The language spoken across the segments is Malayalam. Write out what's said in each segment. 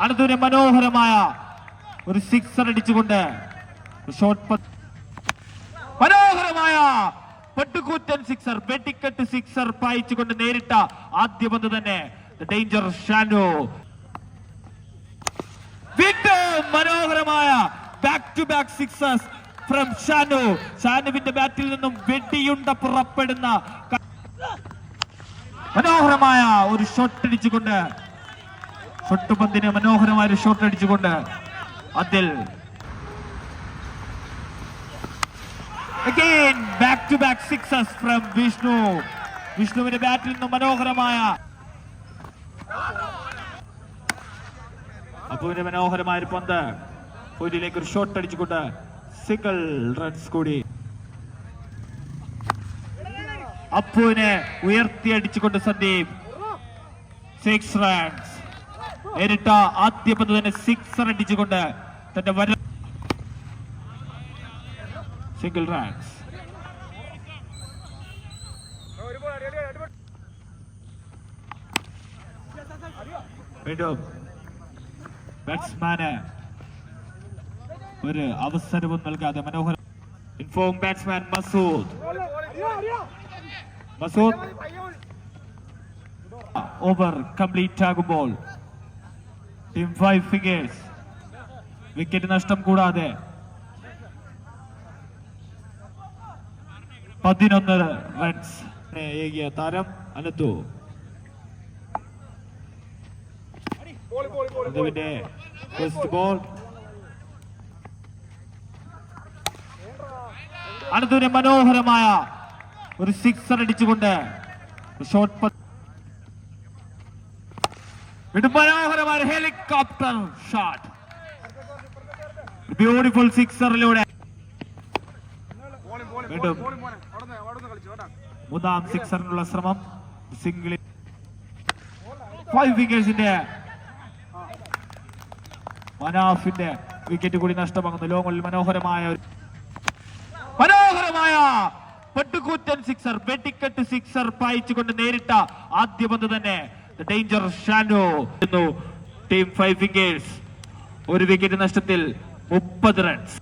അടുത്തൊരു മനോഹരമായ ഒരു സിക്സർ അടിച്ചുകൊണ്ട് ഷോട്ട് മനോഹരമായ പട്ടുകൂറ്റൻ സിക്സർ വെട്ടിക്കെട്ട് സിക്സർ പായിച്ചുകൊണ്ട് നേരിട്ട ആദ്യ പന്ത് തന്നെ ഡേഞ്ചർ ഷാനു മനോഹരമായ back to back sixers from Shanu ഷാനുവിന്റെ ബാറ്റിൽ നിന്നും വെടിയുണ്ട പുറപ്പെടുന്ന മനോഹരമായ ഒരു ഷോട്ട് അടിച്ചുകൊണ്ട് ഷോട്ട് പന്തിന് മനോഹരമായ ഷോട്ട് അടിച്ചുകൊണ്ട് അതിൽ Again, back to back sixes from Vishnu വിഷ്ണുവിന്റെ ബാറ്റിൽ നിന്നും മനോഹരമായ അപ്പുവിന്റെ മനോഹരമായ ഒരു പന്ത്. കോഹ്ലിയിലേക്ക് ഒരു ഷോട്ട് അടിച്ചുകൊണ്ട് സിംഗിൾ റൺസ് കൂടി. അപ്പുവിനെ ഉയർത്തി അടിച്ചുകൊണ്ട് സന്ദീപ് സിക്സ് റൺസ് നേരിട്ട ആദ്യ പന്ത് തന്നെ സിക്സർ അടിച്ചുകൊണ്ട് തന്റെ വര സിംഗിൾ റൺസ് വീണ്ടും ബാറ്റ്സ്മാന് ഒരു അവസരവും നൽകാതെ മനോഹര in form batsman Masood. Masood. Over complete ആകുമ്പോൾ ടീം ഫൈവ് ഫിഗേഴ്സ് വിക്കറ്റ് നഷ്ടം കൂടാതെ. പതിനൊന്ന് റൺസ് ഏകിയ താരം അനത്തു അതുവിന്റെ ഫസ്റ്റ് ബോൾ അനന്തുവിനെ മനോഹരമായ ഒരു സിക്സർ അടിച്ചുകൊണ്ട് ഷോട്ട് മനോഹരമായ ഹെലികോപ്റ്റർ ഷോട്ട് ബ്യൂട്ടിഫുൾ സിക്സറിലൂടെ വീണ്ടും മൂന്നാം സിക്സറിനുള്ള ശ്രമം. സിംഗിളിൽ ഫൈവ് വിക്കേഴ്സിന്റെ മനാഫിന്റെ വിക്കറ്റ് കൂടി നഷ്ടമാകുന്നു. ലോകങ്ങളിൽ മനോഹരമായ ഒരു മനോഹരമായ പട്ടുകൂറ്റൻ സിക്സർ വെട്ടിക്കെട്ട് സിക്സർ പായിച്ചുകൊണ്ട് നേരിട്ട ആദ്യ പന്ത് തന്നെ. Danger Shanu team five wickets ഒരു വിക്കറ്റ് നഷ്ടത്തിൽ മുപ്പത് റൺസ്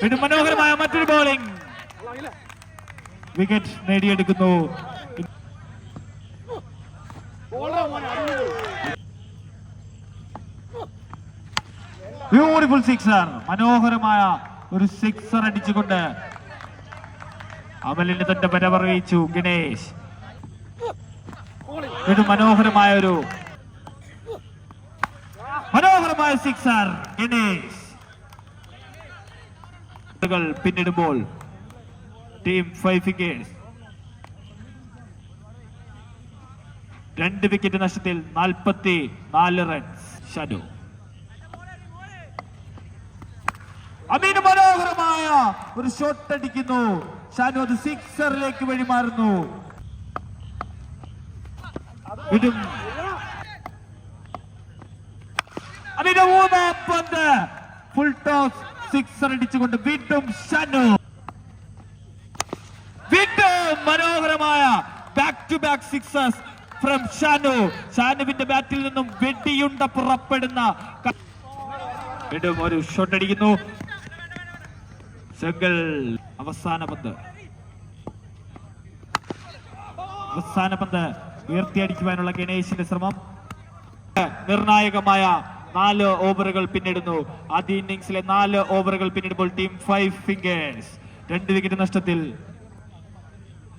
വീണ്ടും മനോഹരമായ മറ്റൊരു ബോളിംഗ് വിക്കറ്റ് നേടിയെടുക്കുന്നു. ബ്യൂട്ടിഫുൾ സിക്സർ മനോഹരമായ ഒരു സിക്സർ അടിച്ചുകൊണ്ട് അമലിന് തന്റെ വര പറയിച്ചു ഗണേഷ് വീണ്ടും മനോഹരമായ ഒരു മനോഹരമായ സിക്സർ കൾ പിന്നിടുമ്പോൾ ടീം ഫൈവ് ഫിഗേഴ്സ് രണ്ട് വിക്കറ്റ് നഷ്ടത്തിൽ നാൽപ്പത്തി നാല് റൺസ് ഷനു. അമീൻ മനോഹരമായ ഒരു ഷോട്ട് അടിക്കുന്നു. ഷാനു അത് സിക്സറിലേക്ക് വഴിമാറുന്നു ഇടും അമീന്റെ മൂന്നാം പന്ത്. ഫുൾ ടോസ് സിക്സർ അടിച്ചുകൊണ്ട് വീണ്ടും ഷാനു. വീണ്ടും മനോഹരമായ back to back sixers from Shanu. ഷാനുവിന്റെ ബാറ്റിൽ നിന്നും വെടിയുണ്ട പുറപ്പെടുന്ന വീണ്ടും ഒരു ഷോട്ട് അടിക്കുന്നു. സെഗൽ അവസാന പന്ത്. അവസാന പന്ത് ഉയർത്തിയടിക്കുവാനുള്ള ഗണേശിന്റെ ശ്രമം. നിർണായകമായ നാല് ഓവറുകൾ പിന്നിടുന്നു. ആദ്യ ഇന്നിംഗ്സിലെ നാല് ഓവറുകൾ പിന്നിടുമ്പോൾ ടീം ഫൈവ് ഫിംഗേഴ്സ് രണ്ട് വിക്കറ്റ് നഷ്ടത്തിൽ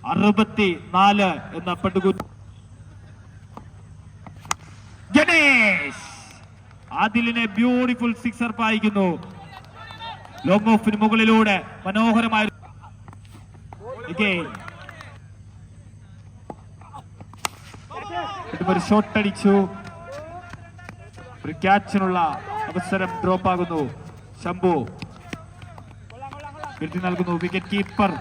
അറുപത്തി നാല് എന്ന പട്ടുകു ഗണേഷ് ആദിലിനെ ബ്യൂട്ടിഫുൾ സിക്സർ പായിക്കുന്നു. ലോങ് ഓഫിന് മുകളിലൂടെ മനോഹരമായ ഒരു ഷോട്ട് അടിച്ചു. ഒരു ക്യാച്ചിനുള്ള അവസരം ഡ്രോപ്പ് ആകുന്നു. ശംഭു. വിരുത്തി നൽകുന്നു. വിക്കറ്റ് കീപ്പർ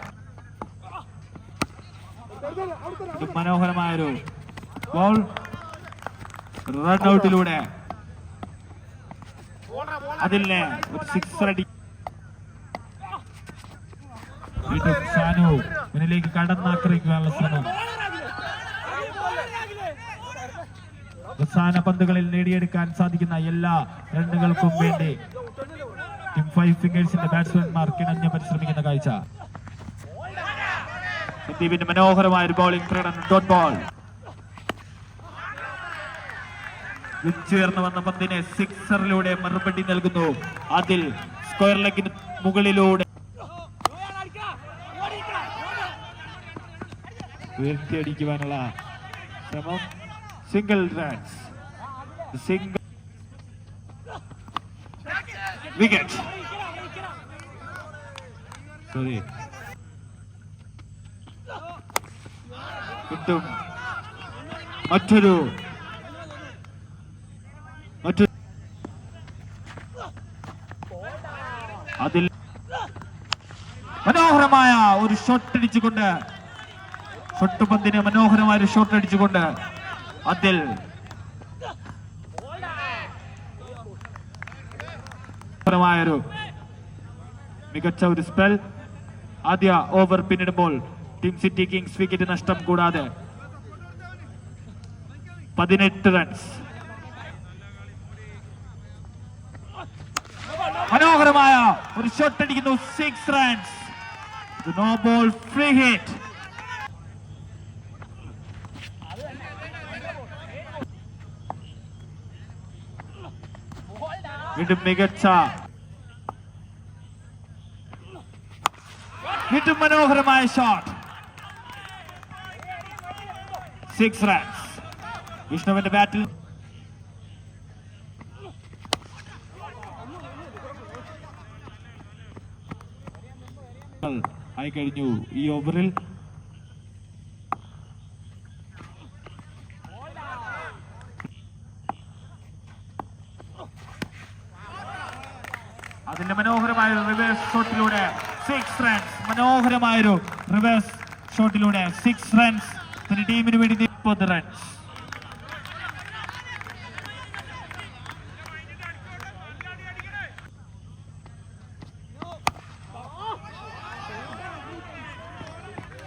മനോഹരമായൊരു ബോൾ റൺ ഔട്ടിലൂടെ അതിൽ ഒരു സിക്സർ അടി വീണ്ടും ഷാനു മുന്നിലേക്ക് കടന്നാക്രമിക്കാനുള്ള ശ്രമം. അവസാന പന്തുകളിൽ നേടിയെടുക്കാൻ സാധിക്കുന്ന എല്ലാ റണ്ണുകൾക്കും വേണ്ടി ടീം ഫൈവ് ഫിംഗേഴ്സിന്റെ ബാറ്റ്സ്മാൻമാർ കിണഞ്ഞ് പരിശ്രമിക്കുന്ന കാഴ്ച. സന്ദീപിന്റെ മനോഹരമായ ഒരു ബോളിംഗ് പ്രകടനം ഡോട്ട് ബോൾ ഉയർന്നു വന്ന പന്തിനെ സിക്സറിലൂടെ മറുപടി നൽകുന്നു. അതിൽ സ്ക്വയർ ലെഗിന് മുകളിലൂടെ ഉയർത്തിയടിക്കുവാനുള്ള ശ്രമം. Single runs single wicket sorry കിട്ടും. മറ്റൊരു മറ്റൊരു അതിൽ മനോഹരമായ ഒരു ഷോട്ട് അടിച്ചുകൊണ്ട് ഷോട്ട് പന്തിന് മനോഹരമായ ഒരു ഷോട്ട് അടിച്ചുകൊണ്ട് അതിൽ മനോഹരമായൊരു മികച്ച ഒരു സ്പെൽ ആദ്യ ഓവർ പിന്നിടുമ്പോൾ ടീം സിറ്റി കിങ്സ് വിക്കറ്റ് നഷ്ടം കൂടാതെ പതിനെട്ട് റൺസ് മനോഹരമായ ഒരു ഷോട്ട് അടിക്കുന്നു six runs no ball free hit വീണ്ടും മികച്ച. വീണ്ടും മനോഹരമായ ഷോട്ട് സിക്സ് റൺസ് വിഷ്ണുവിന്റെ ബാറ്റിൽ ആയി കഴിഞ്ഞു. ഈ ഓവറിൽ അതിന്റെ മനോഹരമായ ഒരു റിവേഴ്സ് ഷോട്ടിലൂടെ സിക്സ് റൺസ് മനോഹരമായൊരു റിവേഴ്സ് ഷോട്ടിലൂടെ സിക്സ് റൺസ് ടീമിന് വേണ്ടി മുപ്പത് റൺസ്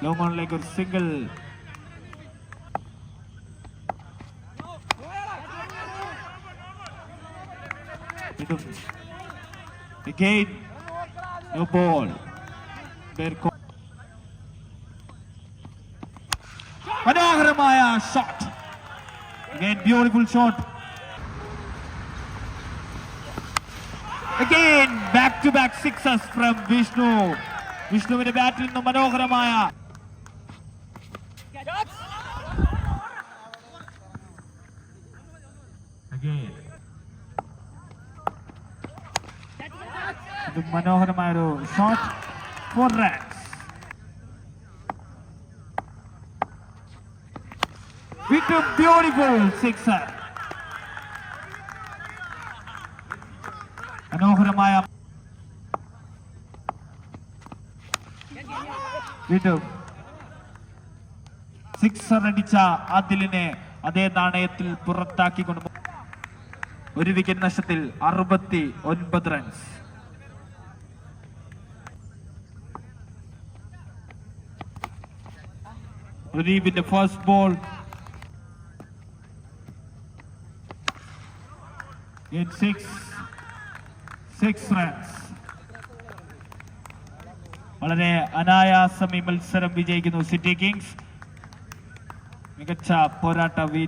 ലോങ് ഒരു single Again, no ball. Berko. മനോഹരമായ shot Again, beautiful shot. Again, back to back sixes from Vishnu. വിഷ്ണുവിന്റെ ബാറ്റിൽ നിന്ന് മനോഹരമായ മനോഹരമായ ഒരു ഷോട്ട് ഫോർ റൺസ് വീണ്ടും ബ്യൂട്ടിഫുൾ സിക്സർ മനോഹരമായ വീണ്ടും സിക്സർ അടിച്ച അതിലിനെ അതേ നാണയത്തിൽ പുറത്താക്കിക്കൊണ്ട് ഒരു വിക്കറ്റ് നഷ്ടത്തിൽ അറുപത്തി ഒൻപത് runs പ്രദീപിന്റെ first ball. Six six runs വളരെ അനായാസം ഈ മത്സരം വിജയിക്കുന്നു സിറ്റി കിങ്സ്. മികച്ച പോരാട്ട വീ